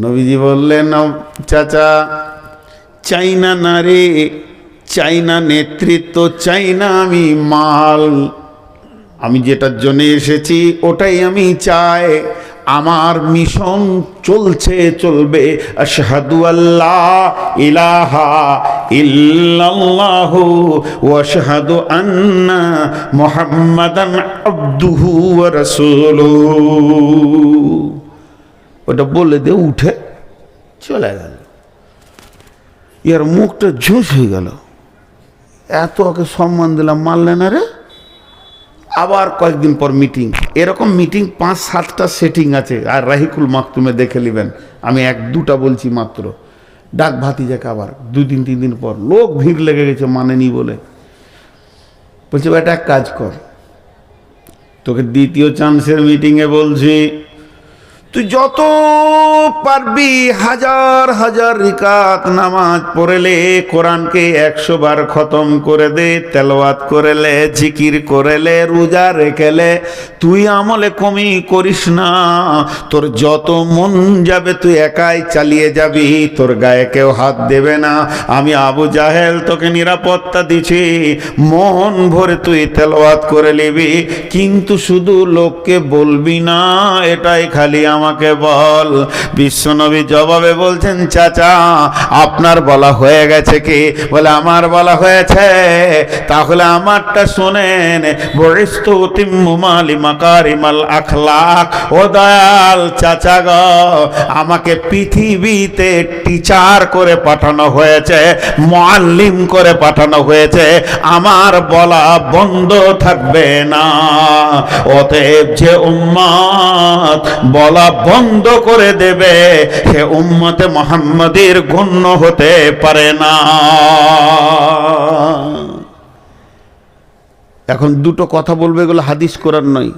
নবীজি বললেন চাচা চাই না নারী চাই না নেতৃত্ব চাই না আমি মাল। আমি যেটার জন্য এসেছি, ওটাই আমি চাই। আমার মিশন চলছে, চলবে। আশহাদু আল্লাহ ইলাহা ইল্লাল্লাহু ওয়া আন্না মুহাম্মাদান আবদুহু ওয়া রাসূলুহু। ওটা বলে দিয়ে উঠে চলে গেল। ইয়ার মুখটা ঝুঁস হয়ে গেল। এত ওকে সম্মান দিলাম, মানলে না রে? আবার কয়েকদিন পর মিটিং এরকম মিটিং পাঁচ, সাতটা সেটিং আছে। আর রাহিকুল মাকতুমে দেখে নেবেন, আমি এক, দুটা বলছি মাত্র। ডাক ভাতি ভাতিজাকে আবার দুই দিন তিন দিন পর। লোক ভিড় লেগে গেছে, মানেনি বলে। বলছে, বেটা, এক কাজ কর। তোকে দ্বিতীয় চান্সের মিটিংয়ে বলছি তুই যত পারবি হাজার হাজার রিকাত নামাজ পড়েলে কোরআনকে একশো বার খতম করে দে, তেলাওয়াত করেলে জিকির করেলে রোজা রেখেলে তুই আমলে কমি করিস না। তোর যত মন যাবে তুই একাই চালিয়ে যাবি। তোর গায়ে কেউ হাত দেবে না। আমি আবু জাহেল তোকে নিরাপত্তা দিছি। মন ভরে তুই তেলাওয়াত করে নিবি। কিন্তু শুধু লোককে বলবি না, এটাই খালি আমাকে বল। বিশ্বনবী জবাবে বলছেন, চাচা, আপনার বলা হয়ে গেছে কি? বলে, আমার বলা হয়েছে। তাহলে আমারটা শোনেন। ও দয়াল চাচা গ, আমাকে পৃথিবীতে টিচার করে পাঠানো হয়েছে মোয়াল্লিম করে পাঠানো হয়েছে। আমার বলা বন্ধ থাকবে না। অতএব যে উম্মাদ বলা বন্ধ করে দেবে। সে উম্মতে মোহাম্মদের গণ্য হতে পারে না। এখন দুটো কথা বলবে, এগুলো হাদিস করার নয়।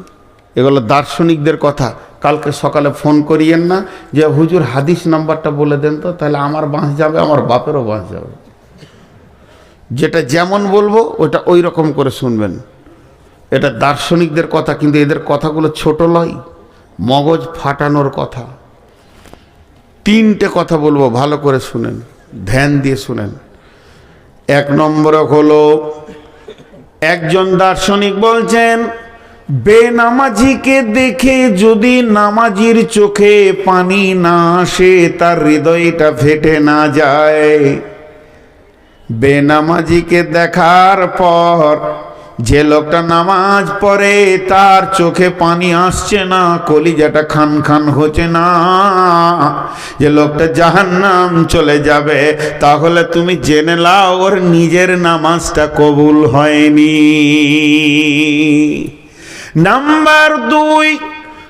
এগুলো দার্শনিকদের কথা। কালকে সকালে ফোন করিয়েন না যে, হুজুর, হাদিস নাম্বারটা বলে দেন তো, তাহলে আমার বাঁশ যাবে, আমার বাপেরও বাঁশ যাবে। যেটা যেমন বলব ওটা ওই রকম করে শুনবেন। এটা দার্শনিকদের কথা, কিন্তু এদের কথাগুলো ছোট লয়। মগজ ফাটানোর কথা। তিনটে কথা বলব, ভালো করে শুনেন, ধ্যান দিয়ে শুনেন। এক নম্বর হলো, একজন দার্শনিক বলছেন, বেনামাজিকে দেখে যদি নামাজির চোখে পানি না আসে, তার হৃদয়টা ফেটে না যায়। বেনামাজিকে দেখার পর যে লোকটা নামাজ পড়ে, তার চোখে পানি আসছে না, কলিজাটা খান খান হচ্ছে না। যে লোকটা জাহান্নাম চলে যাবে, তাহলে তুমি জেনে লাও ওর নিজের নামাজটা কবুল হয়নি। নাম্বার দুই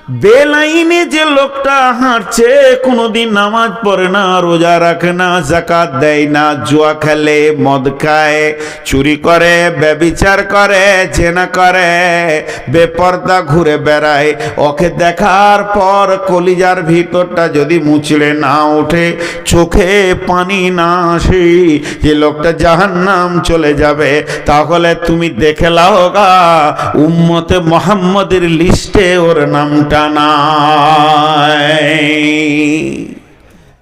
বেলাইনে যে লোকটা হাঁটছে, কোনোদিন নামাজ পড়ে না, রোজা রাখে না জাকাত দেয় না, জুয়া খেলে, মদ খায়, চুরি করে, ব্যবিচার করে, জেনা করে, বেপর্দা ঘুরে বেড়ায়। ওকে দেখার পর কলিজার ভিতরটা যদি মুচড়ে না ওঠে, চোখে পানি না আসে, যে লোকটা জাহান নাম চলে যাবে, তাহলে তুমি দেখে লাও গা, উম্মতে মোহাম্মদের লিস্টে ওর নামটা নাই